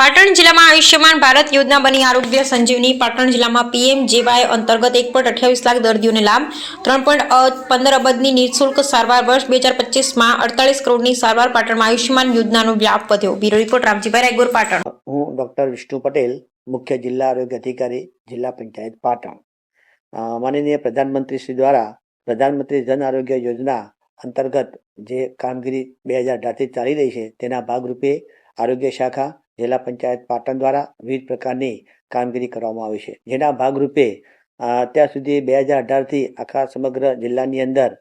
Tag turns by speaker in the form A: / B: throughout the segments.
A: પાટણ જિલ્લામાં આયુષ્યમાન ભારત યોજના બની આરોગ્ય સંજીવની પાટણ જિલ્લામાં પીએમ જેવાય અંતર્ગત એક પોઈન્ટ અઠ્યાવીસ લાખ દર્દીઓને લાભ, ત્રણ પોઈન્ટ પંદર અબજની નિઃશુલ્ક સારવાર વર્ષ બે હજાર પચીસમાં અડતાલીસ કરોડની સારવાર પાટણમાં આયુષ્યમાન યોજનાનો વ્યાપ વધ્યો. Bureau report Ramjibhai Raigor, Patan.
B: હું ડૉક્ટર વિષ્ણુ પટેલ, મુખ્ય જિલ્લા આરોગ્ય અધિકારી, જિલ્લા પંચાયત, પાટણ. માનનીય પ્રધાનમંત્રી શ્રી દ્વારા પ્રધાનમંત્રી જન આરોગ્ય યોજના અંતર્ગત જે કામગીરી બે હજાર અઢારથી ચાલી રહી છે, તેના ભાગરૂપે આરોગ્ય શાખા જિલ્લા પંચાયત પાટણ દ્વારા વિવિધ પ્રકારની કામગીરી કરવામાં આવી છે. જેના ભાગરૂપે અત્યાર સુધી બે હજાર અઢારથી આખા સમગ્ર જિલ્લાની અંદર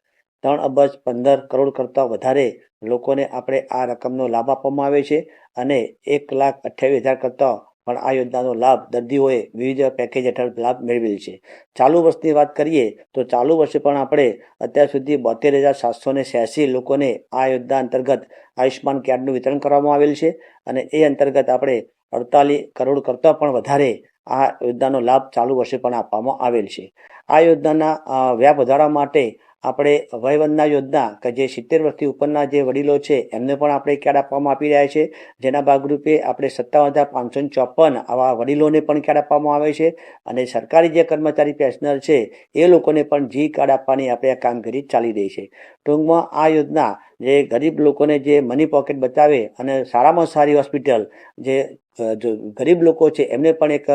B: ત્રણ અબજ પંદર કરોડ કરતાં વધારે લોકોને આપણે આ રકમનો લાભ આપવામાં આવે છે અને એક લાખ અઠ્યાવીસ હજાર કરતાં પણ આ યોજનાનો લાભ દર્દીઓએ વિવિધ પેકેજ હેઠળ લાભ મેળવેલ છે. ચાલુ વર્ષની વાત કરીએ તો ચાલુ વર્ષે પણ આપણે અત્યાર સુધી બોતેર હજાર સાતસો ને લોકોને આ યોજના અંતર્ગત આયુષ્યમાન કાર્ડનું વિતરણ કરવામાં આવેલ છે અને એ અંતર્ગત આપણે અડતાલીસ કરોડ કરતાં પણ વધારે આ યોજનાનો લાભ ચાલુ વર્ષે પણ આપવામાં આવેલ છે. આ યોજનાના વ્યાપ વધારવા માટે આપણે વયવંદના યોજના કે જે સિત્તેર વર્ષથી ઉપરના જે વડીલો છે, એમને પણ આપણે કાર્ડ આપવામાં આપી રહ્યા છે. જેના ભાગરૂપે આપણે સત્તાવન હજાર પાંચસો ચોપન આવા વડીલોને પણ કાર્ડ આપવામાં આવે છે અને સરકારી જે કર્મચારી પેન્શનર છે, એ લોકોને પણ જી કાર્ડ આપવાની આપણે આ કામગીરી ચાલી રહી છે. ટૂંકમાં આ યોજના જે ગરીબ લોકોને જે મની પોકેટ બચાવે અને સારામાં સારી હોસ્પિટલ જે જો ગરીબ લોકો છે, એમને પણ એક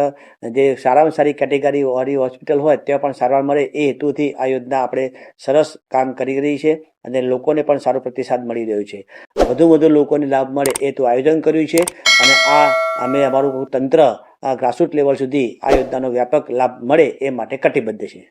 B: જે સારામાં સારી કેટેગરી વાળી હોસ્પિટલ હોય, ત્યાં પણ સારવાર મળે એ હેતુથી આ યોજના આપણે સરસ કામ કરી રહી છે અને લોકોને પણ સારો પ્રતિસાદ મળી રહ્યો છે. વધુ વધુ લોકોને લાભ મળે એ તો આયોજન કર્યું છે અને આ, અમે અમારું તંત્ર, આ ગ્રાસરૂટ લેવલ સુધી આ યોજનાનો વ્યાપક લાભ મળે એ માટે કટિબદ્ધ છે.